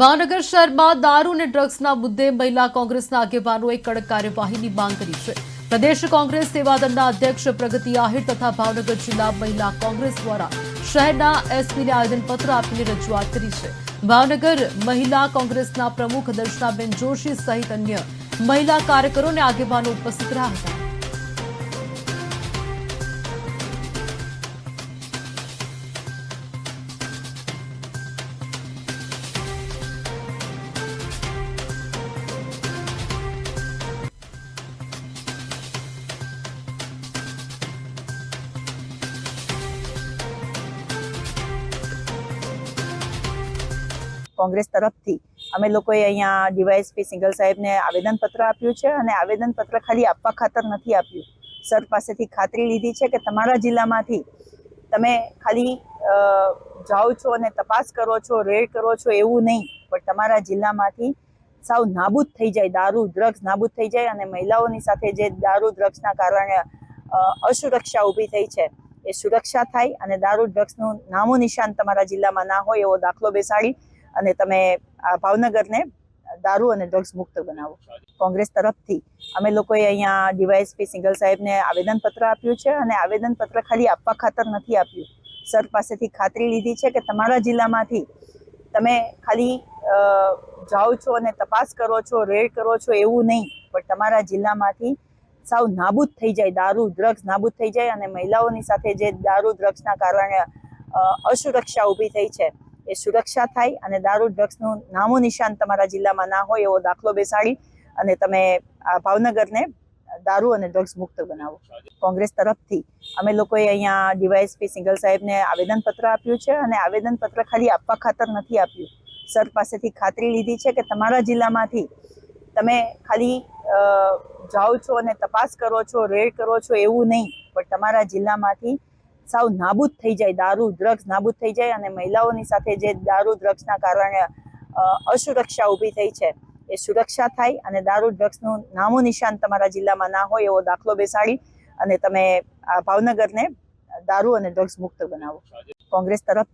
ભાવનગર શહેરમાં દારૂ અને ડ્રગ્સના મુદ્દે મહિલા કોંગ્રેસના આગેવાનોએ કડક કાર્યવાહીની માંગ કરી છે. પ્રદેશ કોંગ્રેસ સેવાદળના અધ્યક્ષ પ્રગતિ આહિર તથા ભાવનગર જિલ્લા મહિલા કોંગ્રેસ દ્વારા શહેરના એસપીને આવેદનપત્ર આપીને રજૂઆત કરી છે. ભાવનગર મહિલા કોંગ્રેસના પ્રમુખ દર્શનાબેન જોશી સહિત અન્ય મહિલા કાર્યકરો અને આગેવાનો ઉપસ્થિત રહ્યા હતા. કોંગ્રેસ તરફથી અમે લોકોએ અહીંયા ડીવાયએસપી સિંગલ સાહેબને આવેદનપત્ર આપ્યું છે અને આવેદનપત્ર ખાલી આપવા ખાતર નથી આપ્યું. સર પાસેથી ખાતરી લીધી છે કે તમારા જિલ્લામાંથી તમે ખાલી જાઓ છો અને તપાસ કરો છો, રેડ કરો છો એવું નહીં, પણ તમારા જિલ્લામાંથી સાવ નાબૂદ થઈ જાય, દારૂ ડ્રગ્સ નાબૂદ થઈ જાય અને મહિલાઓની સાથે જે દારૂ ડ્રગ્સના કારણે અસુરક્ષા ઊભી થઈ છે, એ સુરક્ષા થાય અને દારૂ ડ્રગ્સનું નામો નિશાન તમારા જિલ્લામાં ના હોય એવો દાખલો બેસાડી અને તમે આ ભાવનગરને દારૂ અને ડ્રગ્સ મુક્ત બનાવો. કોંગ્રેસ તરફથી અમે લોકોએ અહીંયા ડીવાયએસપી સિંગલ સાહેબને આવેદનપત્ર આપ્યું છે અને આવેદનપત્ર ખાલી આપવા ખાતર નથી આપ્યું. સર પાસેથી ખાતરી લીધી છે કે તમારા જિલ્લામાંથી તમે ખાલી જાઓ છો અને તપાસ કરો છો, રેડ કરો છો એવું નહીં, પણ તમારા જિલ્લામાંથી સાવ નાબૂદ થઈ જાય, દારૂ ડ્રગ્સ નાબૂદ થઈ જાય અને મહિલાઓની સાથે જે દારૂ ડ્રગ્સના કારણે અસુરક્ષા ઊભી થઈ છે. એ સુરક્ષા થાય અને દારૂ ડ્રગ્સનું નામો નિશાન તમારા જિલ્લામાં ના હોય એવો દાખલો બેસાડી અને તમે આ ભાવનગરને દારૂ અને ડ્રગ્સ મુક્ત બનાવો. કોંગ્રેસ તરફથી અમે લોકોએ અહીંયા ડીવાયએસપી સિંગલ સાહેબને આવેદનપત્ર આપ્યું છે અને આવેદનપત્ર ખાલી આપવા ખાતર નથી આપ્યું. સર પાસેથી ખાતરી લીધી છે કે તમારા જિલ્લામાંથી તમે ખાલી જાઓ છો અને તપાસ કરો છો, રેડ કરો છો એવું નહીં. પણ તમારા જિલ્લામાંથી સાવ નાબૂદ થઈ જાય, દારૂ ડ્રગ્સ નાબૂદ થઈ જાય અને મહિલાઓની સાથે જે દારૂ ડ્રગ્સના કારણે અસુરક્ષા ઊભી થઈ છે, એ સુરક્ષા થાય અને દારૂ ડ્રગ્સનું નામો નિશાન તમારા જિલ્લામાં ના હોય એવો દાખલો બેસાડી અને તમે આ ભાવનગરને દારૂ અને ડ્રગ્સ મુક્ત બનાવો. કોંગ્રેસ તરફ